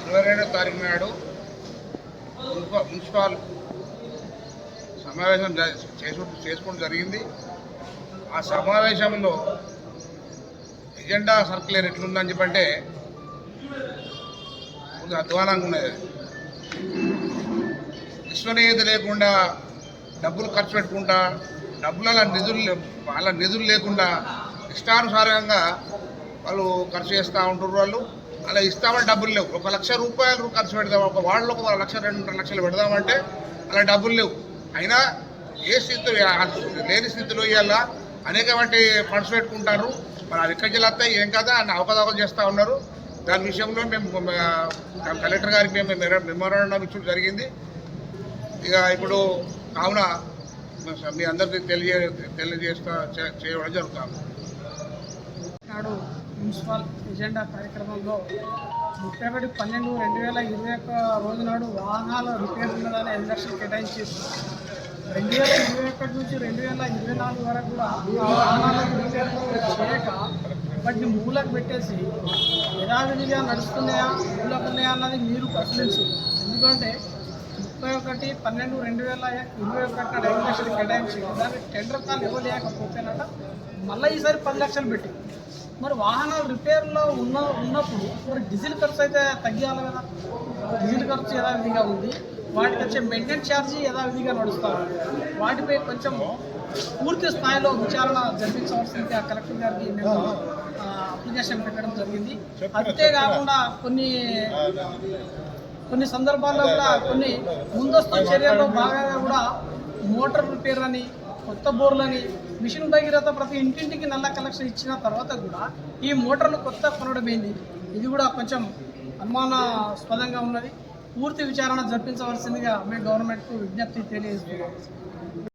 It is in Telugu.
ఇరవై రెండో తారీఖు నాడు మున్సిపల్ సమావేశం చేసు చేసుకోవడం జరిగింది. ఆ సమావేశంలో ఎజెండా సర్కులర్ ఎట్లుందని చెప్పంటే కొంచెం అధ్వానంగా ఉన్నది. విశ్వనీయత లేకుండా డబ్బులు ఖర్చు పెట్టుకుంటా డబ్బుల నిధులు వాళ్ళ నిధులు లేకుండా ఇష్టానుసారంగా వాళ్ళు ఖర్చు చేస్తూ ఉంటారు వాళ్ళు. అలా ఇస్తామని డబ్బులు లేవు. ఒక లక్ష రూపాయలు ఖర్చు పెడదాం ఒక వాళ్ళు ఒక లక్ష రెండు లక్షలు పెడదామంటే అలా డబ్బులు లేవు. అయినా ఏ స్థితిలో లేని స్థితిలో ఇవాళ అనేకమంటి ఫండ్స్ పెట్టుకుంటారు. మరి అవి ఎక్కడికి వస్తాయి ఏం కదా అని అవకతవకలు చేస్తూ ఉన్నారు. దాని విషయంలో మేము కలెక్టర్ గారికి మేము మెమోరాండం ఇచ్చడం జరిగింది. ఇక ఇప్పుడు కావున మీ అందరికీ తెలియ తెలియజేస్తా చేయడం జరుగుతాం నాడు మున్సిపల్ ఎజెండా కార్యక్రమంలో ముప్పై ఒకటి పన్నెండు రెండు వేల ఇరవై ఒక్క రోజు నాడు వాహనాల రిపేర్ ఉన్నదని ఐదు కేటాయించి రెండు వేల ఇరవై ఒకటి నుంచి రెండు వేల ఇరవై నాలుగు వరకు కూడా వాహనాల వాహనాలకు రిపేర్ చేయక వాటిని మూలకు పెట్టేసి యథావిధిగా నడుస్తున్నాయా మూలకు ఉన్నాయా అన్నది మీరు పరిశీలించు. ఎందుకంటే ఒకటి పన్నెండు రెండు వేల ఇరవై ఒకటి నాడు ఐదు లక్షలు కేటాయించి దానికి టెండర్ కాల్ ఇవ్వలేకపోతేనట మళ్ళీ ఈసారి పది లక్షలు పెట్టి. మరి వాహనాలు రిపేర్లో ఉన్న ఉన్నప్పుడు మరి డీజిల్ ఖర్చు అయితే తగ్గియాలి కదా? డీజిల్ ఖర్చు యథావిధిగా ఉంది. వాటికి వచ్చే మెయింటెనెన్స్ ఛార్జీ యథావిధిగా నడుస్తారు వాటిపై కొంచెం పూర్తి స్థాయిలో విచారణ జరిపించవలసింది ఆ కలెక్టర్ గారికి మేము అప్లికేషన్ పెట్టడం జరిగింది. అంతేకాకుండా కొన్ని కొన్ని సందర్భాల్లో కూడా కొన్ని ముందస్తు చర్యల్లో భాగంగా కూడా మోటార్ రిపేర్ అని కొత్త బోర్లని మిషన్ భగీరథ ప్రతి ఇంటింటికి నల్ల కలెక్షన్ ఇచ్చిన తర్వాత కూడా ఈ మోటార్లు కొత్త కొనడమైంది. ఇది కూడా కొంచెం అనుమానాస్పదంగా ఉన్నది. పూర్తి విచారణ జరిపించవలసిందిగా మేము గవర్నమెంట్కు విజ్ఞప్తి తెలియజేస్తున్నాం.